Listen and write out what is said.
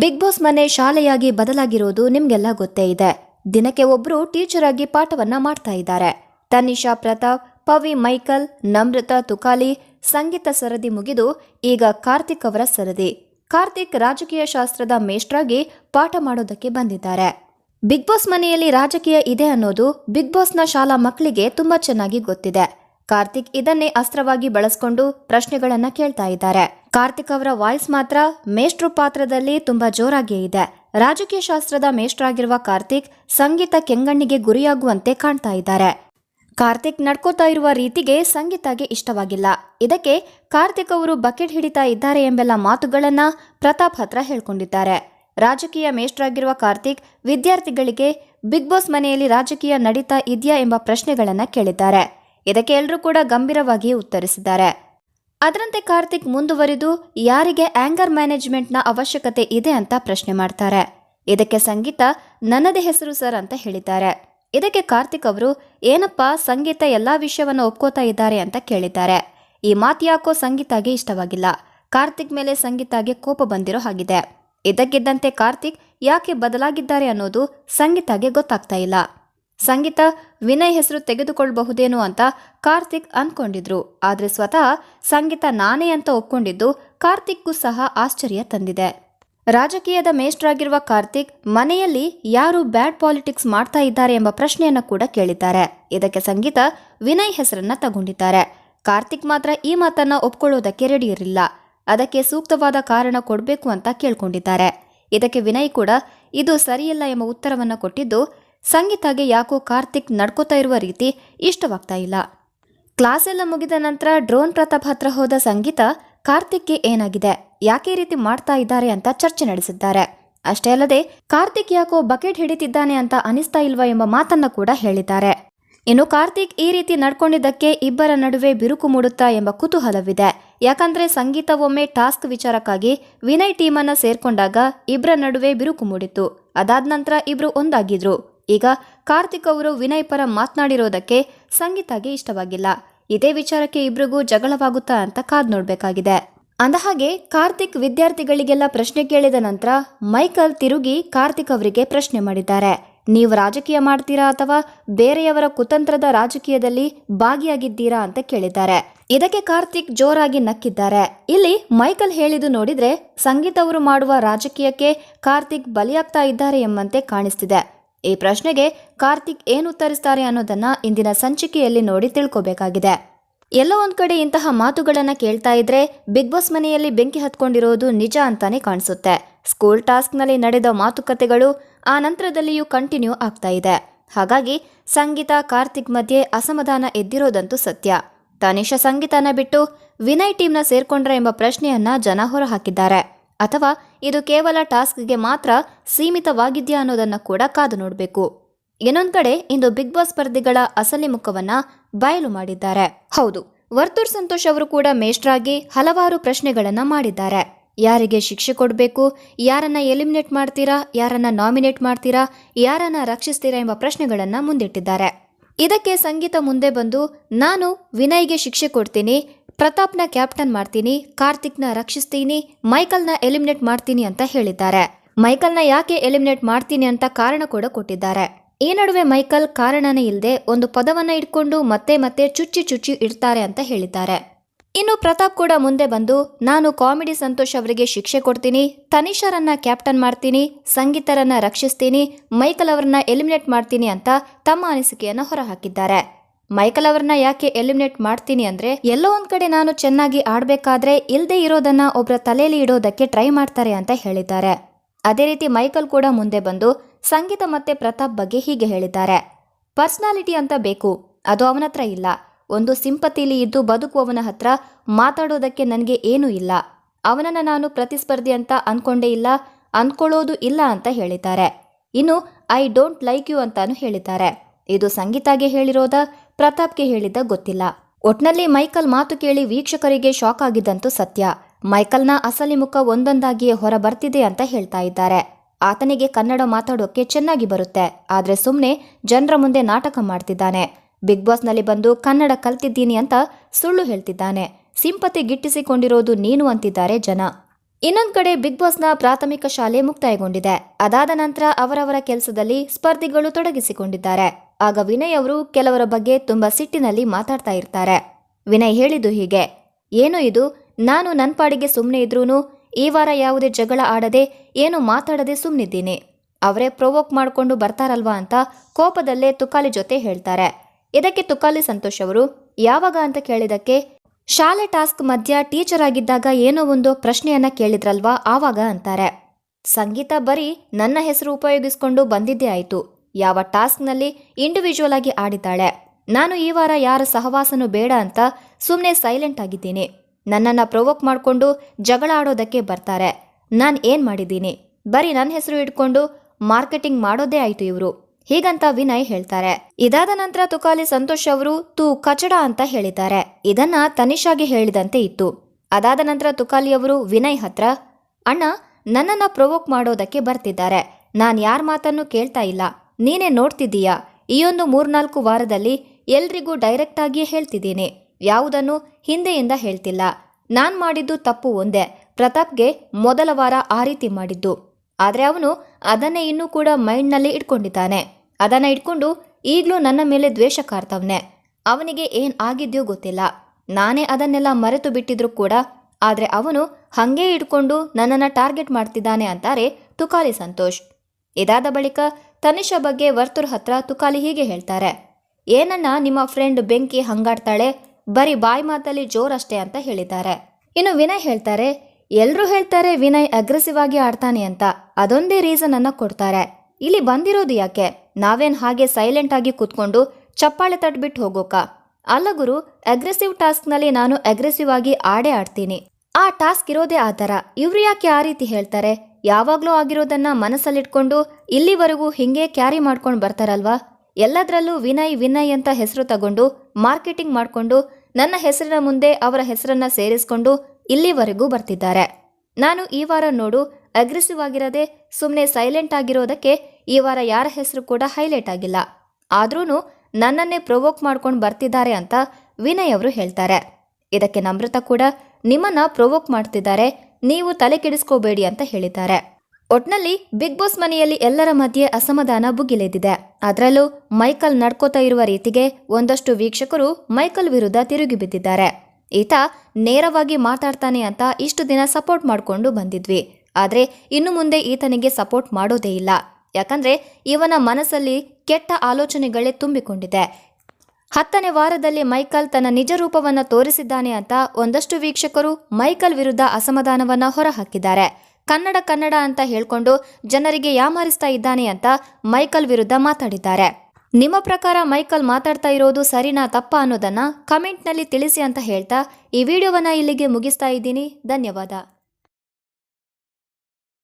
Big boss ಮನೆ ಶಾಲೆಯಾಗಿ ಬದಲಾಗಿರೋದು ನಿಮ್ಗೆಲ್ಲ ಗೊತ್ತೇ ಇದೆ. ದಿನಕ್ಕೆ ಒಬ್ರು ಟೀಚರ್ ಆಗಿ ಪಾಠವನ್ನ ಮಾಡ್ತಾ ಇದ್ದಾರೆ. ತನಿಷಾ ಪ್ರತಾಪ್, ಪವಿ ಮೈಕಲ್, ನಮ್ರತಾ ತುಕಾಲಿ ಸಂಗೀತ ಸರದಿ ಮುಗಿದು ಈಗ ಕಾರ್ತಿಕ್ ಅವರ ಸರದಿ. ಕಾರ್ತಿಕ್ ರಾಜಕೀಯ ಶಾಸ್ತ್ರದ ಮೇಷ್ಟ್ರಾಗಿ ಪಾಠ ಮಾಡೋದಕ್ಕೆ ಬಂದಿದ್ದಾರೆ. ಬಿಗ್ ಬಾಸ್ ಮನೆಯಲ್ಲಿ ರಾಜಕೀಯ ಇದೆ ಅನ್ನೋದು ಬಿಗ್ ಬಾಸ್ನ ಶಾಲಾ ಮಕ್ಕಳಿಗೆ ತುಂಬಾ ಚೆನ್ನಾಗಿ ಗೊತ್ತಿದೆ. ಕಾರ್ತಿಕ್ ಇದನ್ನೇ ಅಸ್ತ್ರವಾಗಿ ಬಳಸ್ಕೊಂಡು ಪ್ರಶ್ನೆಗಳನ್ನ ಕೇಳ್ತಾ ಇದ್ದಾರೆ. ಕಾರ್ತಿಕ್ ಅವರ ವಾಯ್ಸ್ ಮಾತ್ರ ಮೇಷ್ಟ್ರು ಪಾತ್ರದಲ್ಲಿ ತುಂಬಾ ಜೋರಾಗಿಯೇ ಇದೆ. ರಾಜಕೀಯ ಶಾಸ್ತ್ರದ ಮೇಷ್ಟ್ರಾಗಿರುವ ಕಾರ್ತಿಕ್ ಸಂಗೀತ ಕೆಂಗಣ್ಣಿಗೆ ಗುರಿಯಾಗುವಂತೆ ಕಾಣ್ತಾ ಇದ್ದಾರೆ. ಕಾರ್ತಿಕ್ ನಡ್ಕೋತಾ ಇರುವ ರೀತಿಗೆ ಸಂಗೀತಗೆ ಇಷ್ಟವಾಗಿಲ್ಲ. ಇದಕ್ಕೆ ಕಾರ್ತಿಕ್ ಅವರು ಬಕೆಟ್ ಹಿಡಿತಾ ಇದ್ದಾರೆ ಎಂಬೆಲ್ಲ ಮಾತುಗಳನ್ನ ಪ್ರತಾಪ್ ಹತ್ರ ಹೇಳ್ಕೊಂಡಿದ್ದಾರೆ. ರಾಜಕೀಯ ಮೇಷ್ಟ್ರಾಗಿರುವ ಕಾರ್ತಿಕ್ ವಿದ್ಯಾರ್ಥಿಗಳಿಗೆ ಬಿಗ್ ಬಾಸ್ ಮನೆಯಲ್ಲಿ ರಾಜಕೀಯ ನಡೀತಾ ಇದೆಯಾ ಎಂಬ ಪ್ರಶ್ನೆಗಳನ್ನ ಕೇಳಿದ್ದಾರೆ. ಇದಕ್ಕೆ ಎಲ್ಲರೂ ಕೂಡ ಗಂಭೀರವಾಗಿ ಉತ್ತರಿಸಿದ್ದಾರೆ. ಅದರಂತೆ ಕಾರ್ತಿಕ್ ಮುಂದುವರಿದು ಯಾರಿಗೆ ಆ್ಯಂಗರ್ ಮ್ಯಾನೇಜ್ಮೆಂಟ್ನ ಅವಶ್ಯಕತೆ ಇದೆ ಅಂತ ಪ್ರಶ್ನೆ ಮಾಡ್ತಾರೆ. ಇದಕ್ಕೆ ಸಂಗೀತ ನನ್ನದೇ ಹೆಸರು ಸರ್ ಅಂತ ಹೇಳಿದ್ದಾರೆ. ಇದಕ್ಕೆ ಕಾರ್ತಿಕ್ ಅವರು, ಏನಪ್ಪ ಸಂಗೀತ ಎಲ್ಲಾ ವಿಷಯವನ್ನು ಒಪ್ಕೋತಾ ಇದ್ದಾರೆ ಅಂತ ಕೇಳಿದ್ದಾರೆ. ಈ ಮಾತು ಯಾಕೋ ಸಂಗೀತಾಗೆ ಇಷ್ಟವಾಗಿಲ್ಲ. ಕಾರ್ತಿಕ್ ಮೇಲೆ ಸಂಗೀತಾಗೆ ಕೋಪ ಬಂದಿರೋ ಹಾಗಿದೆ. ಇದಕ್ಕಿದ್ದಂತೆ ಕಾರ್ತಿಕ್ ಯಾಕೆ ಬದಲಾಗಿದ್ದಾರೆ ಅನ್ನೋದು ಸಂಗೀತಾಗೆ ಗೊತ್ತಾಗ್ತಾ ಇಲ್ಲ. ಸಂಗೀತ ವಿನಯ್ ಹೆಸರು ತೆಗೆದುಕೊಳ್ಬಹುದೇನೋ ಅಂತ ಕಾರ್ತಿಕ್ ಅಂದ್ಕೊಂಡಿದ್ರು ಆದರೆ ಸ್ವತಃ ಸಂಗೀತ ನಾನೇ ಅಂತ ಒಪ್ಕೊಂಡಿದ್ದು ಕಾರ್ತಿಕ್ಗೂ ಸಹ ಆಶ್ಚರ್ಯ ತಂದಿದೆ. ರಾಜಕೀಯದ ಮೇಷ್ಟ್ರಾಗಿರುವ ಕಾರ್ತಿಕ್ ಮನೆಯಲ್ಲಿ ಯಾರು ಬ್ಯಾಡ್ ಪಾಲಿಟಿಕ್ಸ್ ಮಾಡ್ತಾ ಇದ್ದಾರೆ ಎಂಬ ಪ್ರಶ್ನೆಯನ್ನ ಕೂಡ ಕೇಳಿದ್ದಾರೆ. ಇದಕ್ಕೆ ಸಂಗೀತ ವಿನಯ್ ಹೆಸರನ್ನ ತಗೊಂಡಿದ್ದಾರೆ. ಕಾರ್ತಿಕ್ ಮಾತ್ರ ಈ ಮಾತನ್ನ ಒಪ್ಕೊಳ್ಳೋದಕ್ಕೆ ರೆಡಿ ಇರಲಿಲ್ಲ. ಅದಕ್ಕೆ ಸೂಕ್ತವಾದ ಕಾರಣ ಕೊಡಬೇಕು ಅಂತ ಕೇಳ್ಕೊಂಡಿದ್ದಾರೆ. ಇದಕ್ಕೆ ವಿನಯ್ ಕೂಡ, ಇದು ಸರಿಯಿಲ್ಲ ಎಂಬ ಉತ್ತರವನ್ನು ಕೊಟ್ಟಿದ್ದು ಸಂಗೀತಾಗೆ ಯಾಕೋ ಕಾರ್ತಿಕ್ ನಡ್ಕೋತಾ ಇರುವ ರೀತಿ ಇಷ್ಟವಾಗ್ತಾ ಇಲ್ಲ. ಕ್ಲಾಸ್ ಎಲ್ಲ ಮುಗಿದ ನಂತರ ಡ್ರೋನ್ ಪ್ರತಾಪ್ ಹತ್ರ ಹೋದ ಸಂಗೀತ ಕಾರ್ತಿಕ್ಗೆ ಏನಾಗಿದೆ, ಯಾಕೆ ರೀತಿ ಮಾಡ್ತಾ ಇದ್ದಾರೆ ಅಂತ ಚರ್ಚೆ ನಡೆಸಿದ್ದಾರೆ. ಅಷ್ಟೇ ಅಲ್ಲದೆ ಕಾರ್ತಿಕ್ ಯಾಕೋ ಬಕೆಟ್ ಹಿಡಿತಿದ್ದಾನೆ ಅಂತ ಅನಿಸ್ತಾ ಇಲ್ವಾ ಎಂಬ ಮಾತನ್ನ ಕೂಡ ಹೇಳಿದ್ದಾರೆ. ಇನ್ನು ಕಾರ್ತಿಕ್ ಈ ರೀತಿ ನಡ್ಕೊಂಡಿದ್ದಕ್ಕೆ ಇಬ್ಬರ ನಡುವೆ ಬಿರುಕು ಮೂಡುತ್ತಾ ಎಂಬ ಕುತೂಹಲವಿದೆ. ಯಾಕಂದ್ರೆ ಸಂಗೀತ ಒಮ್ಮೆ ಟಾಸ್ಕ್ ವಿಚಾರಕ್ಕಾಗಿ ವಿನಯ್ ಟೀಮನ್ನ ಸೇರ್ಕೊಂಡಾಗ ಇಬ್ಬರ ನಡುವೆ ಬಿರುಕು ಮೂಡಿತ್ತು. ಅದಾದ ನಂತರ ಇಬ್ರು ಒಂದಾಗಿದ್ರು. ಈಗ ಕಾರ್ತಿಕ್ ಅವರು ವಿನಯ್ ಪರ ಮಾತನಾಡಿರೋದಕ್ಕೆ ಸಂಗೀತಾಗೆ ಇಷ್ಟವಾಗಿಲ್ಲ. ಇದೇ ವಿಚಾರಕ್ಕೆ ಇಬ್ರಿಗೂ ಜಗಳವಾಗುತ್ತಾ ಅಂತ ಕಾದ್ ನೋಡ್ಬೇಕಾಗಿದೆ. ಅಂದಹಾಗೆ, ಕಾರ್ತಿಕ್ ವಿದ್ಯಾರ್ಥಿಗಳಿಗೆಲ್ಲ ಪ್ರಶ್ನೆ ಕೇಳಿದ ನಂತರ ಮೈಕಲ್ ತಿರುಗಿ ಕಾರ್ತಿಕ್ ಅವರಿಗೆ ಪ್ರಶ್ನೆ ಮಾಡಿದ್ದಾರೆ. ನೀವು ರಾಜಕೀಯ ಮಾಡ್ತೀರಾ ಅಥವಾ ಬೇರೆಯವರ ಕುತಂತ್ರದ ರಾಜಕೀಯದಲ್ಲಿ ಭಾಗಿಯಾಗಿದ್ದೀರಾ ಅಂತ ಕೇಳಿದ್ದಾರೆ. ಇದಕ್ಕೆ ಕಾರ್ತಿಕ್ ಜೋರಾಗಿ ನಕ್ಕಿದ್ದಾರೆ. ಇಲ್ಲಿ ಮೈಕಲ್ ಹೇಳಿದು ನೋಡಿದ್ರೆ, ಸಂಗೀತ ಅವರು ಮಾಡುವ ರಾಜಕೀಯಕ್ಕೆ ಕಾರ್ತಿಕ್ ಬಲಿಯಾಗ್ತಾ ಇದ್ದಾರೆ ಎಂಬಂತೆ ಕಾಣಿಸ್ತಿದೆ. ಈ ಪ್ರಶ್ನೆಗೆ ಕಾರ್ತಿಕ್ ಏನು ಉತ್ತರಿಸ್ತಾರೆ ಅನ್ನೋದನ್ನ ಇಂದಿನ ಸಂಚಿಕೆಯಲ್ಲಿ ನೋಡಿ ತಿಳ್ಕೋಬೇಕಾಗಿದೆ. ಎಲ್ಲೋ ಒಂದ್ ಕಡೆ ಇಂತಹ ಮಾತುಗಳನ್ನ ಕೇಳ್ತಾ ಇದ್ರೆ ಬಿಗ್ ಬಾಸ್ ಮನೆಯಲ್ಲಿ ಬೆಂಕಿ ಹತ್ಕೊಂಡಿರೋದು ನಿಜ ಅಂತಾನೆ ಕಾಣಿಸುತ್ತೆ. ಸ್ಕೂಲ್ ಟಾಸ್ಕ್ನಲ್ಲಿ ನಡೆದ ಮಾತುಕತೆಗಳು ಆ ನಂತರದಲ್ಲಿಯೂ ಕಂಟಿನ್ಯೂ ಆಗ್ತಾ ಇದೆ. ಹಾಗಾಗಿ ಸಂಗೀತ, ಕಾರ್ತಿಕ್ ಮಧ್ಯೆ ಅಸಮಾಧಾನ ಎದ್ದಿರೋದಂತೂ ಸತ್ಯ. ತನಿಷಾ ಸಂಗೀತನ ಬಿಟ್ಟು ವಿನಯ್ ಟೀಮ್ನ ಸೇರ್ಕೊಂಡ್ರ ಎಂಬ ಪ್ರಶ್ನೆಯನ್ನ ಜನ ಹೊರಹಾಕಿದ್ದಾರೆ. ಅಥವಾ ಇದು ಕೇವಲ ಟಾಸ್ಕ್ಗೆ ಮಾತ್ರ ಸೀಮಿತವಾಗಿದೆಯಾ ಅನ್ನೋದನ್ನು ಕೂಡ ಕಾದು ನೋಡಬೇಕು. ಇನ್ನೊಂದು ಕಡೆ ಇಂದು ಬಿಗ್ ಬಾಸ್ ಸ್ಪರ್ಧಿಗಳ ಅಸಲಿ ಮುಖವನ್ನ ಬಯಲು ಮಾಡಿದ್ದಾರೆ. ಹೌದು, ವರ್ತೂರ್ ಸಂತೋಷ್ ಅವರು ಕೂಡ ಮೇಷ್ಟ್ರಾಗಿ ಹಲವಾರು ಪ್ರಶ್ನೆಗಳನ್ನ ಮಾಡಿದ್ದಾರೆ. ಯಾರಿಗೆ ಶಿಕ್ಷೆ ಕೊಡಬೇಕು, ಯಾರನ್ನ ಎಲಿಮಿನೇಟ್ ಮಾಡ್ತೀರಾ, ಯಾರನ್ನ ನಾಮಿನೇಟ್ ಮಾಡ್ತೀರಾ, ಯಾರನ್ನ ರಕ್ಷಿಸ್ತೀರಾ ಎಂಬ ಪ್ರಶ್ನೆಗಳನ್ನ ಮುಂದಿಟ್ಟಿದ್ದಾರೆ. ಇದಕ್ಕೆ ಸಂಗೀತ ಮುಂದೆ ಬಂದು, ನಾನು ವಿನಯ್ಗೆ ಶಿಕ್ಷೆ ಕೊಡ್ತೀನಿ ಪ್ರತಾಪ್ನ ಕ್ಯಾಪ್ಟನ್ ಮಾಡ್ತೀನಿ, ಕಾರ್ತಿಕ್ನ ರಕ್ಷಿಸ್ತೀನಿ, ಮೈಕಲ್ನ ಎಲಿಮಿನೇಟ್ ಮಾಡ್ತೀನಿ ಅಂತ ಹೇಳಿದ್ದಾರೆ. ಮೈಕಲ್ನ ಯಾಕೆ ಎಲಿಮಿನೇಟ್ ಮಾಡ್ತೀನಿ ಅಂತ ಕಾರಣ ಕೂಡ ಕೊಟ್ಟಿದ್ದಾರೆ. ಈ ನಡುವೆ ಮೈಕಲ್ ಕಾರಣನೇ ಇಲ್ಲದೆ ಒಂದು ಪದವನ್ನ ಇಟ್ಕೊಂಡು ಮತ್ತೆ ಮತ್ತೆ ಚುಚ್ಚಿ ಚುಚ್ಚಿ ಇಡ್ತಾರೆ ಅಂತ ಹೇಳಿದ್ದಾರೆ. ಇನ್ನು ಪ್ರತಾಪ್ ಕೂಡ ಮುಂದೆ ಬಂದು, ನಾನು ಕಾಮಿಡಿ ಸಂತೋಷ್ ಅವರಿಗೆ ಶಿಕ್ಷೆ ಕೊಡ್ತೀನಿ, ತನಿಷರನ್ನ ಕ್ಯಾಪ್ಟನ್ ಮಾಡ್ತೀನಿ, ಸಂಗೀತರನ್ನ ರಕ್ಷಿಸ್ತೀನಿ, ಮೈಕಲ್ ಅವರನ್ನ ಎಲಿಮಿನೇಟ್ ಮಾಡ್ತೀನಿ ಅಂತ ತಮ್ಮ ಅನಿಸಿಕೆಯನ್ನು ಹೊರಹಾಕಿದ್ದಾರೆ. ಮೈಕಲ್ ಅವರನ್ನ ಯಾಕೆ ಎಲಿಮಿನೇಟ್ ಮಾಡ್ತೀನಿ ಅಂದ್ರೆ, ಎಲ್ಲೋ ಒಂದ್ ಕಡೆ ನಾನು ಚೆನ್ನಾಗಿ ಆಡ್ಬೇಕಾದ್ರೆ ಇಲ್ದೇ ಇರೋದನ್ನ ಒಬ್ಬರ ತಲೆಯಲ್ಲಿ ಇಡೋದಕ್ಕೆ ಟ್ರೈ ಮಾಡ್ತಾರೆ ಅಂತ ಹೇಳಿದ್ದಾರೆ. ಅದೇ ರೀತಿ ಮೈಕಲ್ ಕೂಡ ಮುಂದೆ ಬಂದು ಸಂಗೀತ ಮತ್ತೆ ಪ್ರತಾಪ್ ಬಗ್ಗೆ ಹೀಗೆ ಹೇಳಿದ್ದಾರೆ. ಪರ್ಸನಾಲಿಟಿ ಅಂತ ಬೇಕು, ಅದು ಅವನ ಹತ್ರ ಇಲ್ಲ. ಒಂದು ಸಿಂಪತಿಲಿ ಇದ್ದು ಬದುಕುವವನ ಹತ್ರ ಮಾತಾಡೋದಕ್ಕೆ ನನಗೆ ಏನೂ ಇಲ್ಲ. ಅವನನ್ನ ನಾನು ಪ್ರತಿಸ್ಪರ್ಧಿ ಅಂತ ಅನ್ಕೊಂಡೇ ಇಲ್ಲ, ಅನ್ಕೊಳ್ಳೋದು ಇಲ್ಲ ಅಂತ ಹೇಳಿದ್ದಾರೆ. ಇನ್ನು, ಐ ಡೋಂಟ್ ಲೈಕ್ ಯು ಅಂತಾನು ಹೇಳಿದ್ದಾರೆ. ಇದು ಸಂಗೀತಾಗೆ ಹೇಳಿರೋದ? ಪ್ರತಾಪ್ಗೆ ಹೇಳಿದ್ದ ಗೊತ್ತಿಲ್ಲ. ಒಟ್ನಲ್ಲಿ ಮೈಕಲ್ ಮಾತು ಕೇಳಿ ವೀಕ್ಷಕರಿಗೆ ಶಾಕ್ ಆಗಿದ್ದಂತೂ ಸತ್ಯ. ಮೈಕಲ್ನ ಅಸಲಿ ಮುಖ ಒಂದೊಂದಾಗಿಯೇ ಹೊರ ಬರ್ತಿದೆ ಅಂತ ಹೇಳ್ತಾ ಇದ್ದಾರೆ. ಆತನಿಗೆ ಕನ್ನಡ ಮಾತಾಡೋಕೆ ಚೆನ್ನಾಗಿ ಬರುತ್ತೆ. ಆದ್ರೆ ಸುಮ್ಮನೆ ಜನರ ಮುಂದೆ ನಾಟಕ ಮಾಡ್ತಿದ್ದಾನೆ. ಬಿಗ್ ಬಾಸ್ನಲ್ಲಿ ಬಂದು ಕನ್ನಡ ಕಲ್ತಿದ್ದೀನಿ ಅಂತ ಸುಳ್ಳು ಹೇಳ್ತಿದ್ದಾನೆ. ಸಿಂಪತಿ ಗಿಟ್ಟಿಸಿಕೊಂಡಿರೋದು ನೀನು ಅಂತಿದ್ದಾರೆ ಜನ. ಇನ್ನೊಂದು ಕಡೆ ಬಿಗ್ ಬಾಸ್ನ ಪ್ರಾಥಮಿಕ ಶಾಲೆ ಮುಕ್ತಾಯಗೊಂಡಿದೆ. ಅದಾದ ನಂತರ ಅವರವರ ಕೆಲಸದಲ್ಲಿ ಸ್ಪರ್ಧಿಗಳು ತೊಡಗಿಸಿಕೊಂಡಿದ್ದಾರೆ. ಆಗ ವಿನಯ್ ಅವರು ಕೆಲವರ ಬಗ್ಗೆ ತುಂಬ ಸಿಟ್ಟಿನಲ್ಲಿ ಮಾತಾಡ್ತಾ ಇರ್ತಾರೆ. ವಿನಯ್ ಹೇಳಿದ್ದು ಹೀಗೆ, ಏನು ಇದು? ನಾನು ನನ್ನ ಪಾಡಿಗೆ ಸುಮ್ಮನೆ ಇದ್ರೂ ಈ ವಾರ ಯಾವುದೇ ಜಗಳ ಆಡದೆ ಏನು ಮಾತಾಡದೆ ಸುಮ್ಮನಿದ್ದೀನಿ ಅವರೇ ಪ್ರೊವೋಕ್ ಮಾಡಿಕೊಂಡು ಬರ್ತಾರಲ್ವಾ ಅಂತ ಕೋಪದಲ್ಲೇ ತುಕಾಲಿ ಜೊತೆ ಹೇಳ್ತಾರೆ. ಇದಕ್ಕೆ ತುಕಾಲಿ ಸಂತೋಷ್ ಅವರು, ಯಾವಾಗ ಅಂತ ಕೇಳಿದಕ್ಕೆ ಶಾಲೆ ಟಾಸ್ಕ್ ಮಧ್ಯ ಟೀಚರ್ ಆಗಿದ್ದಾಗ ಏನೋ ಒಂದು ಪ್ರಶ್ನೆಯನ್ನ ಕೇಳಿದ್ರಲ್ವಾ ಆವಾಗ ಅಂತಾರೆ. ಸಂಗೀತ ಬರೀ ನನ್ನ ಹೆಸರು ಉಪಯೋಗಿಸ್ಕೊಂಡು ಬಂದಿದ್ದೇ ಆಯ್ತು. ಯಾವ ಟಾಸ್ಕ್ನಲ್ಲಿ ಇಂಡಿವಿಜುವಲ್ ಆಗಿ ಆಡಿದ್ದಾಳೆ? ನಾನು ಈ ವಾರ ಯಾರ ಸಹವಾಸನೂ ಬೇಡ ಅಂತ ಸುಮ್ಮನೆ ಸೈಲೆಂಟ್ ಆಗಿದ್ದೀನಿ. ನನ್ನನ್ನು ಪ್ರೊವೋಕ್ ಮಾಡಿಕೊಂಡು ಜಗಳ ಆಡೋದಕ್ಕೆ ಬರ್ತಾರೆ. ನಾನು ಏನು ಮಾಡಿದ್ದೀನಿ? ಬರೀ ನನ್ನ ಹೆಸರು ಇಟ್ಕೊಂಡು ಮಾರ್ಕೆಟಿಂಗ್ ಮಾಡೋದೇ ಆಯ್ತು ಇವರು. ಹೀಗಂತ ವಿನಯ್ ಹೇಳ್ತಾರೆ. ಇದಾದ ನಂತರ ತುಕಾಲಿ ಸಂತೋಷ್ ಅವರು, ತೂ ಕಚಡ ಅಂತ ಹೇಳಿದ್ದಾರೆ. ಇದನ್ನ ತನಿಷಾಗೆ ಹೇಳಿದಂತೆ ಇತ್ತು. ಅದಾದ ನಂತರ ತುಕಾಲಿ ಅವರು ವಿನಯ್ ಹತ್ರ, ಅಣ್ಣ, ನನ್ನನ್ನ ಪ್ರೊವೋಕ್ ಮಾಡೋದಕ್ಕೆ ಬರ್ತಿದ್ದಾರೆ. ನಾನು ಯಾರ ಮಾತನ್ನು ಕೇಳ್ತಾ ಇಲ್ಲ. ನೀನೇ ನೋಡ್ತಿದ್ದೀಯಾ? ಈ ಒಂದು ಮೂರ್ನಾಲ್ಕು ವಾರದಲ್ಲಿ ಎಲ್ರಿಗೂ ಡೈರೆಕ್ಟ್ ಆಗಿಯೇ ಹೇಳ್ತಿದ್ದೀನಿ. ಯಾವುದನ್ನು ಹಿಂದೆಯಿಂದ ಹೇಳ್ತಿಲ್ಲ. ನಾನು ಮಾಡಿದ್ದು ತಪ್ಪು ಒಂದೇ. ಪ್ರತಾಪ್ಗೆ ಮೊದಲ ವಾರ ಆ ರೀತಿ ಮಾಡಿದ್ದು. ಆದ್ರೆ ಅವನು ಅದನ್ನೇ ಇನ್ನೂ ಕೂಡ ಮೈಂಡ್ನಲ್ಲಿ ಇಟ್ಕೊಂಡಿದ್ದಾನೆ. ಅದನ್ನ ಇಟ್ಕೊಂಡು ಈಗಲೂ ನನ್ನ ಮೇಲೆ ದ್ವೇಷ ಕಾರ್ತವ್ನೆ. ಅವನಿಗೆ ಏನ್ ಆಗಿದ್ಯೋ ಗೊತ್ತಿಲ್ಲ. ನಾನೇ ಅದನ್ನೆಲ್ಲ ಮರೆತು ಬಿಟ್ಟಿದ್ರು ಕೂಡ. ಆದ್ರೆ ಅವನು ಹಾಗೇ ಇಟ್ಕೊಂಡು ನನ್ನನ್ನ ಟಾರ್ಗೆಟ್ ಮಾಡ್ತಿದ್ದಾನೆ ಅಂತಾರೆ ತುಕಾಲಿ ಸಂತೋಷ್. ಇದಾದ ಬಳಿಕ ತನಿಷಾ ಬಗ್ಗೆ ವರ್ತುರ್ ಹತ್ರ ತುಕಾಲಿ ಹೀಗೆ ಹೇಳ್ತಾರೆ. ಏನಣ್ಣ ನಿಮ್ಮ ಫ್ರೆಂಡ್ ಬೆಂಕಿ ಹಂಗಾಡ್ತಾಳೆ, ಬರೀ ಬಾಯಿ ಮಾತಲ್ಲಿ ಜೋರಷ್ಟೇ ಅಂತ ಹೇಳಿದ್ದಾರೆ. ಇನ್ನು ವಿನಯ್ ಹೇಳ್ತಾರೆ ಎಲ್ಲರೂ ಹೇಳ್ತಾರೆ ವಿನಯ್ ಅಗ್ರೆಸಿವ್ ಆಗಿ ಆಡ್ತಾನೆ ಅಂತ, ಅದೊಂದೇ ರೀಸನ್ ಅನ್ನ ಕೊಡ್ತಾರೆ. ಇಲ್ಲಿ ಬಂದಿರೋದು ಯಾಕೆ? ನಾವೇನ್ ಹಾಗೆ ಸೈಲೆಂಟ್ ಆಗಿ ಕೂತ್ಕೊಂಡು ಚಪ್ಪಾಳೆ ತಟ್ಬಿಟ್ಟು ಹೋಗೋಕ? ಅಲ್ಲ ಗುರು ಅಗ್ರೆಸಿವ್ ಟಾಸ್ಕ್ನಲ್ಲಿ ನಾನು ಅಗ್ರೆಸಿವ್ ಆಗಿ ಆಡೇ ಆಡ್ತೀನಿ. ಆ ಟಾಸ್ಕ್ ಇರೋದೇ ಆ ಥರ. ಇವ್ರು ಯಾಕೆ ಆ ರೀತಿ ಹೇಳ್ತಾರೆ? ಯಾವಾಗಲೂ ಆಗಿರೋದನ್ನ ಮನಸ್ಸಲ್ಲಿಟ್ಕೊಂಡು ಇಲ್ಲಿವರೆಗೂ ಹಿಂಗೆ ಕ್ಯಾರಿ ಮಾಡ್ಕೊಂಡು ಬರ್ತಾರಲ್ವಾ? ಎಲ್ಲದರಲ್ಲೂ ವಿನಯ್ ವಿನಯ್ ಅಂತ ಹೆಸರು ತಗೊಂಡು, ಮಾರ್ಕೆಟಿಂಗ್ ಮಾಡಿಕೊಂಡು, ನನ್ನ ಹೆಸರಿನ ಮುಂದೆ ಅವರ ಹೆಸರನ್ನ ಸೇರಿಸ್ಕೊಂಡು ಇಲ್ಲಿವರೆಗೂ ಬರ್ತಿದ್ದಾರೆ. ನಾನು ಈ ವಾರ ನೋಡು ಅಗ್ರೆಸಿವ್ ಆಗಿರದೆ ಸುಮ್ಮನೆ ಸೈಲೆಂಟ್ ಆಗಿರೋದಕ್ಕೆ ಈ ವಾರ ಯಾರ ಹೆಸರು ಕೂಡ ಹೈಲೈಟ್ ಆಗಿಲ್ಲ. ಆದ್ರೂ ನನ್ನನ್ನೇ ಪ್ರೊವೋಕ್ ಮಾಡ್ಕೊಂಡು ಬರ್ತಿದ್ದಾರೆ ಅಂತ ವಿನಯ್ ಅವರು ಹೇಳ್ತಾರೆ. ಇದಕ್ಕೆ ನಮ್ರತ ಕೂಡ ನಿಮ್ಮನ್ನ ಪ್ರೊವೋಕ್ ಮಾಡ್ತಿದ್ದಾರೆ. ನೀವು ತಲೆ ಕೆಡಿಸ್ಕೋಬೇಡಿ ಅಂತ ಹೇಳಿದ್ದಾರೆ. ಒಟ್ನಲ್ಲಿ ಬಿಗ್ ಬಾಸ್ ಮನೆಯಲ್ಲಿ ಎಲ್ಲರ ಮಧ್ಯೆ ಅಸಮಾಧಾನ ಭುಗಿಲೆದಿದೆ. ಅದರಲ್ಲೂ ಮೈಕಲ್ ನಡ್ಕೋತಾ ಇರುವ ರೀತಿಗೆ ಒಂದಷ್ಟು ವೀಕ್ಷಕರು ಮೈಕಲ್ ವಿರುದ್ಧ ತಿರುಗಿ ಬಿದ್ದಿದ್ದಾರೆ. ಈತ ನೇರವಾಗಿ ಮಾತಾಡ್ತಾನೆ ಅಂತ ಇಷ್ಟು ದಿನ ಸಪೋರ್ಟ್ ಮಾಡಿಕೊಂಡು ಬಂದಿದ್ವಿ. ಆದ್ರೆ ಇನ್ನು ಮುಂದೆ ಈತನಿಗೆ ಸಪೋರ್ಟ್ ಮಾಡೋದೇ ಇಲ್ಲ. ಯಾಕಂದ್ರೆ ಇವನ ಮನಸ್ಸಲ್ಲಿ ಕೆಟ್ಟ ಆಲೋಚನೆಗಳೇ ತುಂಬಿಕೊಂಡಿದೆ. ಹತ್ತನೇ ವಾರದಲ್ಲಿ ಮೈಕಲ್ ತನ್ನ ನಿಜ ರೂಪವನ್ನು ತೋರಿಸಿದ್ದಾನೆ ಅಂತ ಒಂದಷ್ಟು ವೀಕ್ಷಕರು ಮೈಕಲ್ ವಿರುದ್ಧ ಅಸಮಾಧಾನವನ್ನ ಹೊರಹಾಕಿದ್ದಾರೆ. ಕನ್ನಡ ಕನ್ನಡ ಅಂತ ಹೇಳ್ಕೊಂಡು ಜನರಿಗೆ ಯಾಮಾರಿಸ್ತಾ ಇದ್ದಾನೆ ಅಂತ ಮೈಕಲ್ ವಿರುದ್ಧ ಮಾತಾಡಿದ್ದಾರೆ. ನಿಮ್ಮ ಪ್ರಕಾರ ಮೈಕಲ್ ಮಾತಾಡ್ತಾ ಇರೋದು ಸರಿನಾ ತಪ್ಪ ಅನ್ನೋದನ್ನ ಕಮೆಂಟ್ನಲ್ಲಿ ತಿಳಿಸಿ ಅಂತ ಹೇಳ್ತಾ ಈ ವಿಡಿಯೋವನ್ನ ಇಲ್ಲಿಗೆ ಮುಗಿಸ್ತಾ ಇದ್ದೀನಿ. ಧನ್ಯವಾದ.